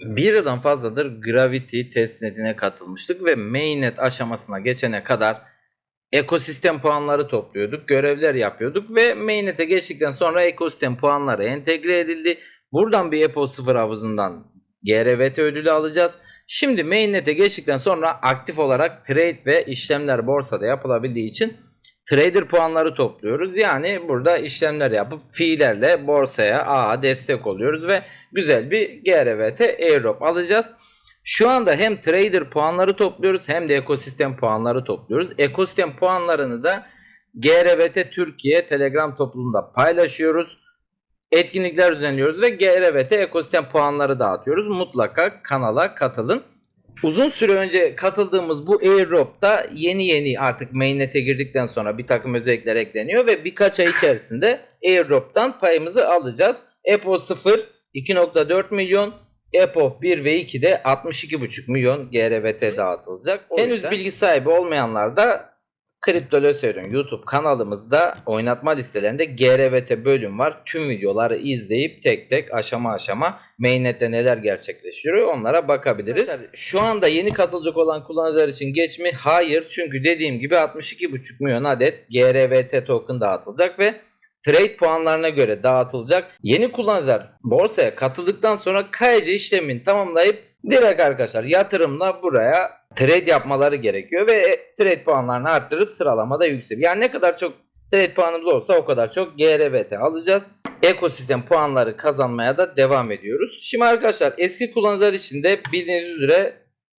Bir yıldan fazladır Gravity testnetine katılmıştık ve mainnet aşamasına geçene kadar ekosistem puanları topluyorduk, görevler yapıyorduk ve mainnet'e geçtikten sonra ekosistem puanları entegre edildi. Buradan bir EPO 0 havuzundan GRVT ödülü alacağız. Şimdi mainnet'e geçtikten sonra aktif olarak trade ve işlemler borsada yapılabildiği için trader puanları topluyoruz. Yani burada işlemler yapıp fiillerle borsaya A destek oluyoruz ve güzel bir GRVT airdrop alacağız. Şu anda hem trader puanları topluyoruz hem de ekosistem puanları topluyoruz. Ekosistem puanlarını da GRVT Türkiye Telegram topluluğunda paylaşıyoruz. Etkinlikler düzenliyoruz ve GRVT ekosistem puanları dağıtıyoruz. Mutlaka kanala katılın. Uzun süre önce katıldığımız bu airdrop'ta yeni yeni artık mainnet'e girdikten sonra bir takım özellikler ekleniyor ve birkaç ay içerisinde airdrop'tan payımızı alacağız. EPO 0 2.4 milyon, EPO 1 ve 2 de 62.5 milyon GRVT dağıtılacak. O Henüz yüzden- bilgi sahibi olmayanlar da Kripto Löseyron YouTube kanalımızda oynatma listelerinde GRVT bölüm var. Tüm videoları izleyip tek tek aşama aşama mainnet'te neler gerçekleşiyor onlara bakabiliriz. Şu anda yeni katılacak olan kullanıcılar için geç mi? Hayır. Çünkü dediğim gibi 62,5 milyon adet GRVT token dağıtılacak ve trade puanlarına göre dağıtılacak. Yeni kullanıcılar borsaya katıldıktan sonra KYC işlemini tamamlayıp direkt arkadaşlar yatırımla buraya trade yapmaları gerekiyor ve trade puanlarını arttırıp sıralamada yükseliyor. Yani ne kadar çok trade puanımız olsa o kadar çok GRVT alacağız. Ekosistem puanları kazanmaya da devam ediyoruz. Şimdi arkadaşlar eski kullanıcılar için de bildiğiniz üzere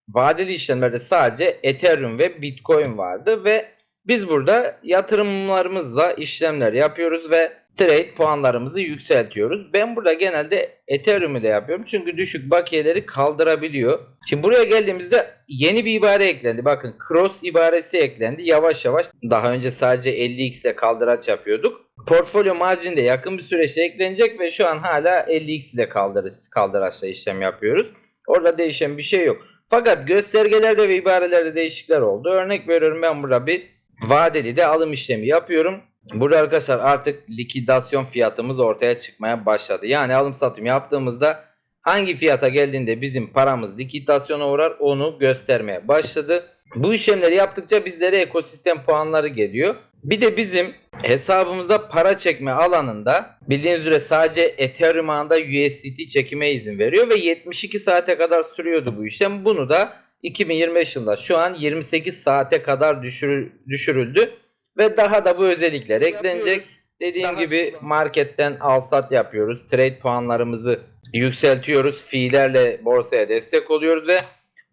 vadeli işlemlerde sadece Ethereum ve Bitcoin vardı ve biz burada yatırımlarımızla işlemler yapıyoruz ve trade puanlarımızı yükseltiyoruz. Ben burada genelde Ethereum'u da yapıyorum çünkü düşük bakiyeleri kaldırabiliyor. Şimdi buraya geldiğimizde yeni bir ibare eklendi. Bakın cross ibaresi eklendi. Yavaş yavaş daha önce sadece 50x ile kaldıraç yapıyorduk. Portfolyo margin de yakın bir süreçte eklenecek ve şu an hala 50x ile kaldır kaldıraçla işlem yapıyoruz. Orada değişen bir şey yok. Fakat göstergelerde ve ibarelerde değişiklikler oldu. Örnek veriyorum ben burada bir vadeli de alım işlemi yapıyorum. Burada arkadaşlar artık likidasyon fiyatımız ortaya çıkmaya başladı. Yani alım satım yaptığımızda hangi fiyata geldiğinde bizim paramız likidasyona uğrar onu göstermeye başladı. Bu işlemleri yaptıkça bizlere ekosistem puanları geliyor. Bir de bizim hesabımızda para çekme alanında bildiğiniz üzere sadece Ethereum ağında USDT çekime izin veriyor ve 72 saate kadar sürüyordu bu işlem. Bunu da 2025 yılında şu an 28 saate kadar düşürü- düşürüldü ve daha da bu özellikler eklenecek. Dediğim Daha- gibi marketten al sat yapıyoruz. Trade puanlarımızı yükseltiyoruz. Fiillerle borsaya destek oluyoruz ve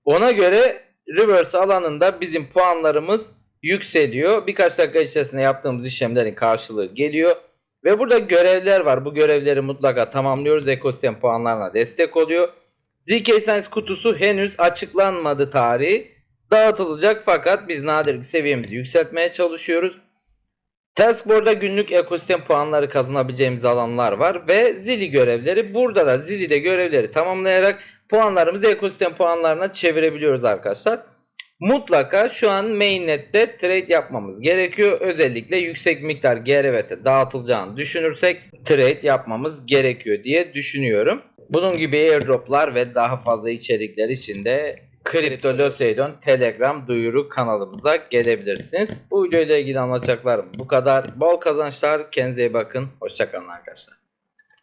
ona göre reverse alanında bizim puanlarımız yükseliyor. Birkaç dakika içerisinde yaptığımız işlemlerin karşılığı geliyor. Ve burada görevler var. Bu görevleri mutlaka tamamlıyoruz. Ekosistem puanlarına destek oluyor. ZK Science kutusu henüz açıklanmadı tarihi. Dağıtılacak fakat biz nadir seviyemizi yükseltmeye çalışıyoruz. Taskboard'da günlük ekosistem puanları kazanabileceğimiz alanlar var ve zili görevleri. Burada da zili de görevleri tamamlayarak puanlarımızı ekosistem puanlarına çevirebiliyoruz arkadaşlar. Mutlaka şu an mainnet'te trade yapmamız gerekiyor. Özellikle yüksek miktar GRVT dağıtılacağını düşünürsek trade yapmamız gerekiyor diye düşünüyorum. Bunun gibi airdroplar ve daha fazla içerikler için de Kripto Löseydon Telegram duyuru kanalımıza gelebilirsiniz. Bu video ile ilgili anlatacaklarım bu kadar. Bol kazançlar. Kendinize iyi bakın. Hoşçakalın arkadaşlar.